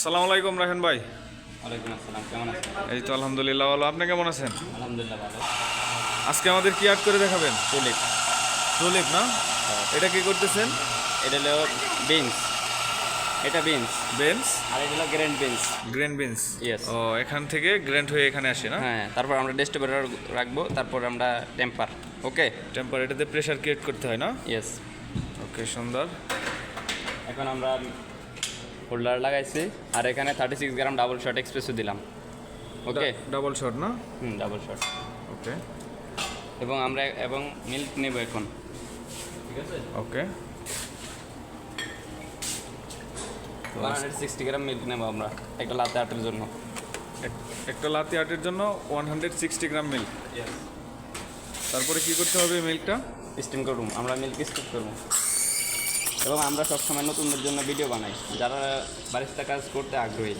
আসসালামু আলাইকুম রাহেন ভাই। ওয়ালাইকুম আসসালাম কেমন আছেন? এই তো আলহামদুলিল্লাহ ভালো। আপনি কেমন আছেন? আলহামদুলিল্লাহ ভালো। আজকে আমাদের কি আর্ট করে দেখাবেন? টুলিপ। টুলিপ না? এটা কি করতেছেন? এটা হলো বিনস। এটা বিনস। বেন্স? আর এটা হলো grand beans. Grain beans? Yes. ও এখান থেকে গ্র্যান্ড হয়ে এখানে আসে না? হ্যাঁ তারপর আমরা ডেস্টেবল রাখব তারপর আমরা টেম্পার ওকে? টেম্পার এটাতে প্রেসার ক্রিয়েট করতে হয় না? ইয়েস ওকে সুন্দর। এখন আমরা হোল্ডার লাগাইছি আর এখানে thirty six gram double shot espresso দিলাম। ওকে ডাবল শট না? হুম ডাবল শট ওকে এবং আমরা এবং মিল্ক নেব এখন। ঠিক আছে? Okay one hundred sixty gram milk নেব আমরা একটা লাতে আটের জন্য। একটা লাতি আর্টের জন্য one hundred sixty gram milk তারপরে কি করতে হবে মিল্কটা স্টিম করুম আমরা মিল্ক স্টিম করব এবং আমরা সবসময় নতুনদের জন্য ভিডিও বানাই যারা বারিস্তা কাজ করতে আগ্রহী।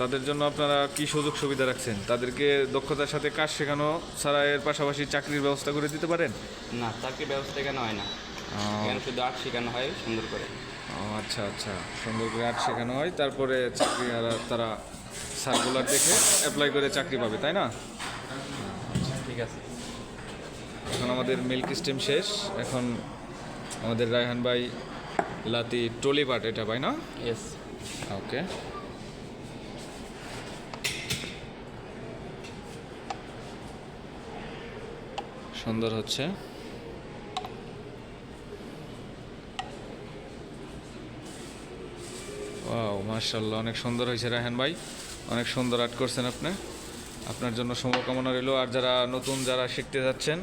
তাদের জন্য আপনারা কি সুযোগ সুবিধা রাখছেন? তাদেরকে দক্ষতার সাথে কাজ শেখানো ছাড়া এর পাশাপাশি চাকরির ব্যবস্থা করে দিতে পারেন? না চাকরি ব্যবস্থা এখানে হয় না। এখানে শুধু আর্ট শেখানো হয় সুন্দর করে। আচ্ছা আচ্ছা। সুন্দর করে আর্ট শেখানো হয় তারপরে চাকরি তারা সার্কুলার দেখে অ্যাপ্লাই করে চাকরি পাবে তাই না? ঠিক আছে। এখন আমাদের মিল্ক স্টিম শেষ। এখন আমাদের রায়হান ভাই লাতি টলি পাট এটা ভাই না? ইয়েস ওকে সুন্দর হচ্ছে। ওয়াও মার্শাল্লাহ অনেক সুন্দর হয়েছে রায়হান ভাই। অনেক সুন্দর আর্ট করছেন আপনি। আপনার জন্য শুভকামনা রইল। আর যারা নতুন যারা শিখতে যাচ্ছেন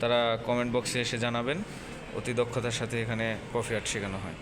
তারা কমেন্ট বক্সে এসে জানাবেন। অতি দক্ষতার সাথে এখানে কফি আর্ট শেখানো হয়।